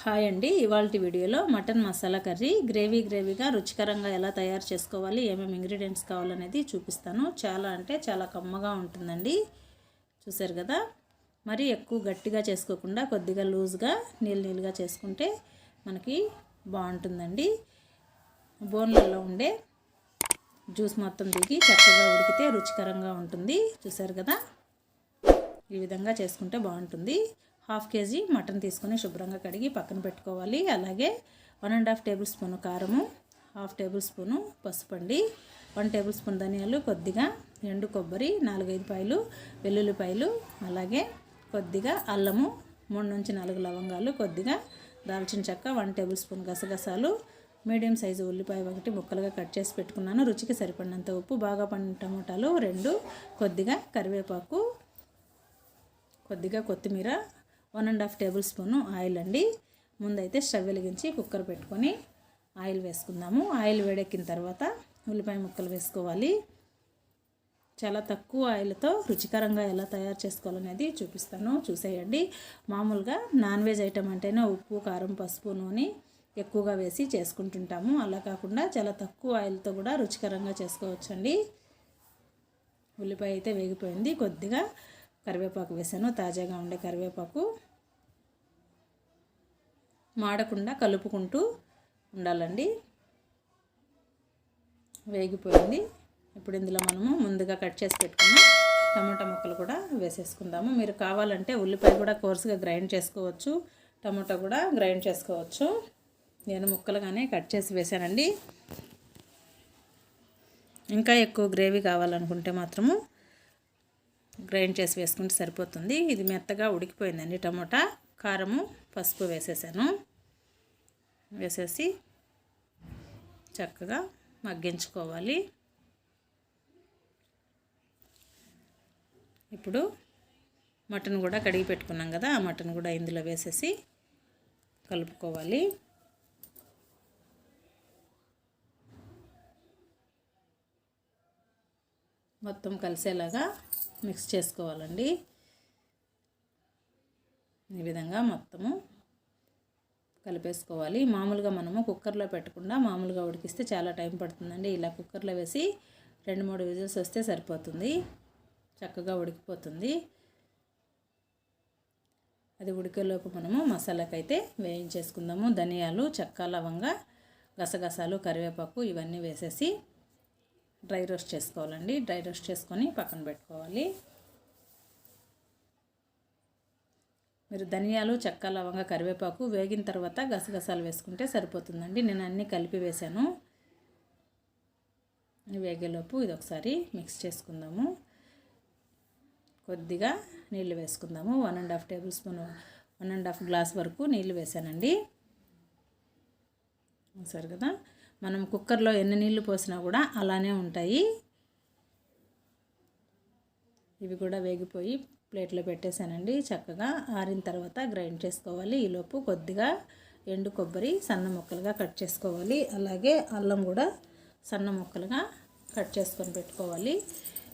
Hi అండి. ఇవాళ వీడియోలో మటన్ మసాలా కర్రీ గ్రేవీ గ్రేవీగా రుచికరంగా ఎలా తయారు చేసుకోవాలి ఏమేమి ఇంగ్రీడియంట్స్ కావాలనేది చూపిస్తాను. చాలా అంటే చాలా కమ్మగా ఉంటుందండి. చూసారు కదా? మరి ఎక్కువ గట్టిగా చేసుకోకుండా కొద్దిగా లూజ్గా నీళ్ళు నీళ్ళుగా చేసుకుంటే మనకి బాగుంటుందండి. బోన్లలో ఉండే జ్యూస్ మొత్తం దిగి చక్కగా ఉడికితే రుచికరంగా ఉంటుంది. చూసారు కదా? ఈ విధంగా చేసుకుంటే బాగుంటుంది. హాఫ్ కేజీ మటన్ తీసుకొని శుభ్రంగా కడిగి పక్కన పెట్టుకోవాలి. అలాగే one and half tablespoon కారము హాఫ్ టేబుల్ స్పూను పసుపు అండి. వన్ టేబుల్ స్పూన్ ధనియాలు కొద్దిగా ఎండు కొబ్బరి నాలుగైదు పాయలు వెల్లుల్లిపాయలు అలాగే కొద్దిగా అల్లము మూడు నుంచి నాలుగు లవంగాలు కొద్దిగా దాల్చిన చెక్క వన్ టేబుల్ స్పూన్ గసగసాలు మీడియం సైజు ఉల్లిపాయ ఒకటి ముక్కలుగా కట్ చేసి పెట్టుకున్నాను. రుచికి సరిపడినంత ఉప్పు బాగా పండిన టమోటాలు రెండు కొద్దిగా కరివేపాకు కొద్దిగా కొత్తిమీర one and half tablespoon oil అండి. ముందైతే స్టవ్ వెలిగించి కుక్కర్ పెట్టుకొని ఆయిల్ వేసుకుందాము. ఆయిల్ వేడెక్కిన తర్వాత ఉల్లిపాయ ముక్కలు వేసుకోవాలి. చాలా తక్కువ ఆయిల్తో రుచికరంగా ఎలా తయారు చేసుకోవాలనేది చూపిస్తాను. చూసేయండి. మామూలుగా నాన్ వెజ్ ఐటమ్ అంటేనే ఉప్పు కారం పసుపు నూనె ఎక్కువగా వేసి చేసుకుంటుంటాము. అలా కాకుండా చాలా తక్కువ ఆయిల్తో కూడా రుచికరంగా చేసుకోవచ్చండి. ఉల్లిపాయ అయితే వేగిపోయింది. కొద్దిగా కరివేపాకు వేసాను. తాజాగా ఉండే కరివేపాకు మాడకుండా కలుపుకుంటూ ఉండాలండి. వేగిపోయింది. ఇప్పుడు ఇందులో మనము ముందుగా కట్ చేసి పెట్టుకున్న టమాటా ముక్కలు కూడా వేసేసుకుందాము. మీరు కావాలంటే ఉల్లిపాయ కూడా కోర్సుగా గ్రైండ్ చేసుకోవచ్చు. టమాటా కూడా గ్రైండ్ చేసుకోవచ్చు. నేను ముక్కలుగానే కట్ చేసి వేసానండి ఇంకా ఎక్కువ గ్రేవీ కావాలనుకుంటే మాత్రము గ్రైండ్ చేసి వేసుకుంటే సరిపోతుంది. ఇది మెత్తగా ఉడికిపోయిందండి టమోటా. కారము పసుపు వేసేసాను. వేసేసి చక్కగా మగ్గించుకోవాలి. ఇప్పుడు మటన్ కూడా కడిగి పెట్టుకున్నాం కదా ఆ మటన్ కూడా ఇందులో వేసేసి కలుపుకోవాలి. మొత్తం కలిసేలాగా మిక్స్ చేసుకోవాలండి. ఈ విధంగా మొత్తము కలిపేసుకోవాలి. మామూలుగా మనము కుక్కర్లో పెట్టకుండా మామూలుగా ఉడికిస్తే చాలా టైం పడుతుందండి. ఇలా కుక్కర్లో వేసి రెండు మూడు విజిల్స్ వస్తే సరిపోతుంది. చక్కగా ఉడికిపోతుంది. అది ఉడికేలోపు మనము మసాలాకైతే వేయించేసుకుందాము. ధనియాలు చెక్క లవంగా గసగసాలు కరివేపాకు ఇవన్నీ వేసేసి డ్రై రోస్ట్ చేసుకోవాలండి. డ్రై రోస్ట్ చేసుకొని పక్కన పెట్టుకోవాలి. మీరు ధనియాలు చెక్క లవంగ కరివేపాకు వేగిన తర్వాత గసగసాలు వేసుకుంటే సరిపోతుందండి. నేను అన్నీ కలిపి వేశాను. వేగేలోపు ఇది ఒకసారి మిక్స్ చేసుకుందాము. కొద్దిగా నీళ్ళు వేసుకుందాము. One and half tablespoon one and half glass వరకు నీళ్ళు వేసానండి సరే కదా మనం కుక్కర్లో ఎన్ని నీళ్ళు పోసినా కూడా అలానే ఉంటాయి. ఇవి కూడా వేగిపోయి ప్లేట్లో పెట్టేశానండి. చక్కగా ఆరిన తర్వాత గ్రైండ్ చేసుకోవాలి. ఈలోపు కొద్దిగా ఎండు కొబ్బరి సన్న ముక్కలుగా కట్ చేసుకోవాలి. అలాగే అల్లం కూడా సన్న ముక్కలుగా కట్ చేసుకొని పెట్టుకోవాలి.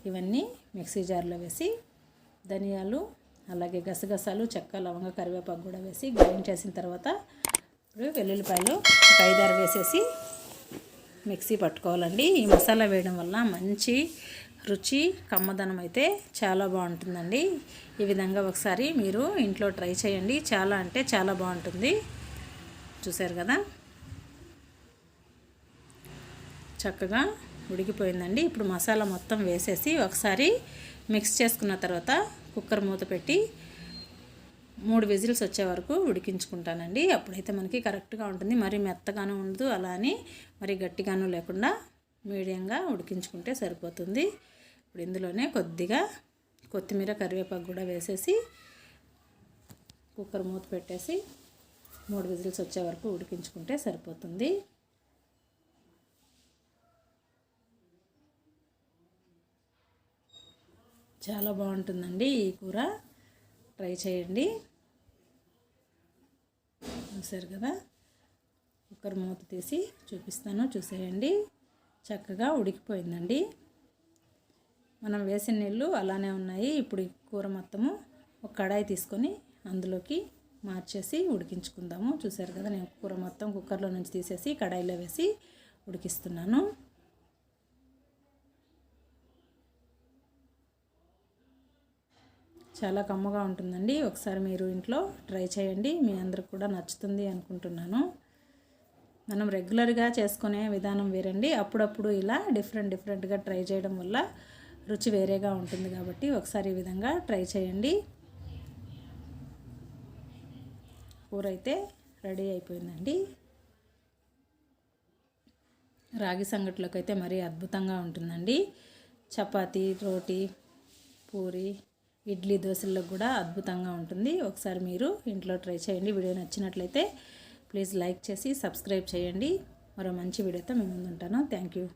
ఇవన్నీ మిక్సీ జార్లో వేసి ధనియాలు అలాగే గసగసాలు చెక్క లవంగ కరివేపాకు కూడా వేసి గ్రైండ్ చేసిన తర్వాత ఇప్పుడు వెల్లుల్లిపాయలు ఒక ఐదారు వేసేసి మిక్సీ పట్టుకోవాలండి. ఈ మసాలా వేయడం వల్ల మంచి రుచి కమ్మదనం అయితే చాలా బాగుంటుందండి. ఈ విధంగా ఒకసారి మీరు ఇంట్లో ట్రై చేయండి. చాలా అంటే చాలా బాగుంటుంది. చూసారు కదా? చక్కగా ఉడికిపోయిందండి. ఇప్పుడు మసాలా మొత్తం వేసేసి ఒకసారి మిక్స్ చేసుకున్న తర్వాత కుక్కర్ మూత పెట్టి మూడు విజిల్స్ వచ్చే వరకు ఉడికించుకుంటానండి. అప్పుడైతే మనకి కరెక్ట్గా ఉంటుంది. మరి మెత్తగాను ఉండదు. అలా అని మరి గట్టిగాను లేకుండా మీడియంగా ఉడికించుకుంటే సరిపోతుంది. ఇప్పుడు ఇందులోనే కొద్దిగా కొత్తిమీర కరివేపాకు కూడా వేసేసి కుక్కర్ మూత పెట్టేసి మూడు విజిల్స్ వచ్చే వరకు ఉడికించుకుంటే సరిపోతుంది. చాలా బాగుంటుందండి ఈ కూర. ట్రై చేయండి. చూసారు కదా? కుక్కర్ మూత తీసి చూపిస్తాను చూసేయండి. చక్కగా ఉడికిపోయిందండి. మనం వేసిన నీళ్ళు అలానే ఉన్నాయి. ఇప్పుడు కూర మొత్తము ఒక కడాయి తీసుకొని అందులోకి మార్చేసి ఉడికించుకుందాము. చూసారు కదా నేను కూర మొత్తం కుక్కర్లో నుంచి తీసేసి కడాయిలో వేసి ఉడికిస్తున్నాను. చాలా కమ్మగా ఉంటుందండి. ఒకసారి మీరు ఇంట్లో ట్రై చేయండి. మీ అందరికి కూడా నచ్చుతుంది అనుకుంటున్నాను. మనం రెగ్యులర్గా చేసుకునే విధానం వేరండి. అప్పుడప్పుడు ఇలా డిఫరెంట్ డిఫరెంట్గా ట్రై చేయడం వల్ల రుచి వేరేగా ఉంటుంది కాబట్టి ఒకసారి ఈ విధంగా ట్రై చేయండి. కూర అయితే రెడీ అయిపోయిందండి. రాగి సంగట్లోకి అయితే మరీ అద్భుతంగా ఉంటుందండి. చపాతీ రోటీ పూరి ఇడ్లీ దోశల్లో కూడా అద్భుతంగా ఉంటుంది. ఒకసారి మీరు ఇంట్లో ట్రై చేయండి. వీడియో నచ్చినట్లయితే ప్లీజ్ లైక్ చేసి సబ్స్క్రైబ్ చేయండి. మరో మంచి వీడియోతో మేము ముందుంటాను. Thank you.